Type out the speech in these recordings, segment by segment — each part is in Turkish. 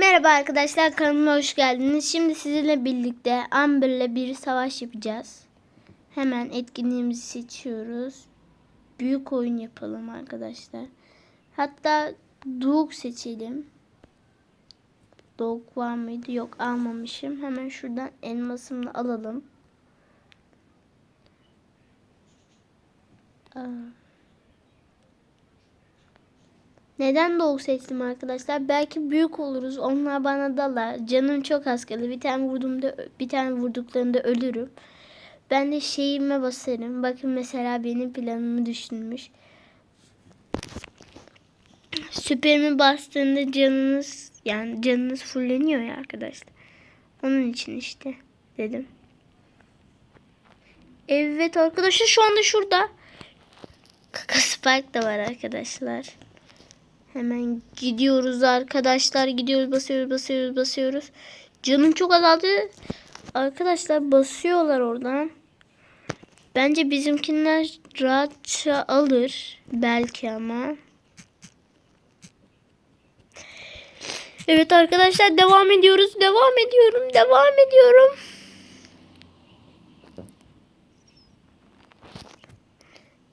Merhaba arkadaşlar kanalıma hoş geldiniz. Şimdi sizinle birlikte Amber'le bir savaş yapacağız. Hemen etkinliğimizi seçiyoruz. Büyük oyun yapalım arkadaşlar. Hatta Dog seçelim. Dog var mıydı? Yok almamışım. Hemen şuradan elmasımı alalım. Aa. Neden Dog seçtim arkadaşlar? Belki büyük oluruz. Onlar bana dalar. Canım çok az. Bir tane vurduğumda bir tane vurduklarında ölürüm. Ben de şeyime basarım. Bakın mesela benim planımı düşünmüş. Süperimi bastığında canınız yani canınız fulleniyor ya arkadaşlar. Onun için işte dedim. Evet arkadaşlar şu anda şurada. Kaka Spike da var arkadaşlar. Hemen gidiyoruz arkadaşlar. Gidiyoruz basıyoruz basıyoruz basıyoruz. Canım çok azaldı. Arkadaşlar basıyorlar oradan. Bence bizimkiler rahatça alır. Belki ama. Evet arkadaşlar devam ediyoruz. Devam ediyorum. Devam ediyorum.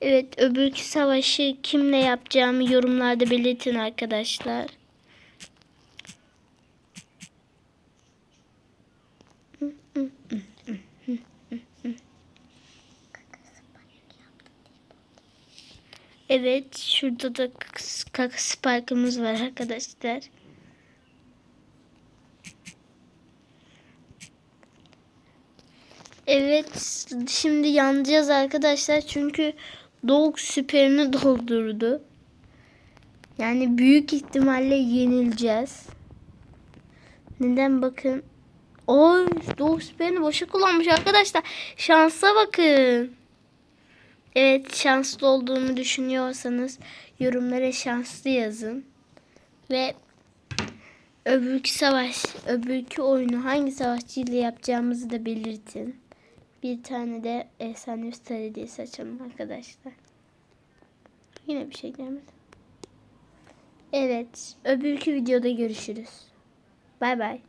Evet öbürkü savaşı kimle yapacağımı yorumlarda belirtin arkadaşlar. Evet şurada da kaka spike'ımız var arkadaşlar. Evet şimdi yanacağız arkadaşlar çünkü Dog süperini doldurdu. Yani büyük ihtimalle yenileceğiz. Neden bakın. Oy Dog süperini boşa kullanmış arkadaşlar. Şansa bakın. Evet şanslı olduğumu düşünüyorsanız yorumlara şanslı yazın. Ve öbürkü savaş, öbürkü oyunu hangi savaşçıyla yapacağımızı da belirtin. Bir tane de efsane star hediyesi açalım arkadaşlar. Yine bir şey gelmedi. Evet. Öbürkü videoda görüşürüz. Bay bay.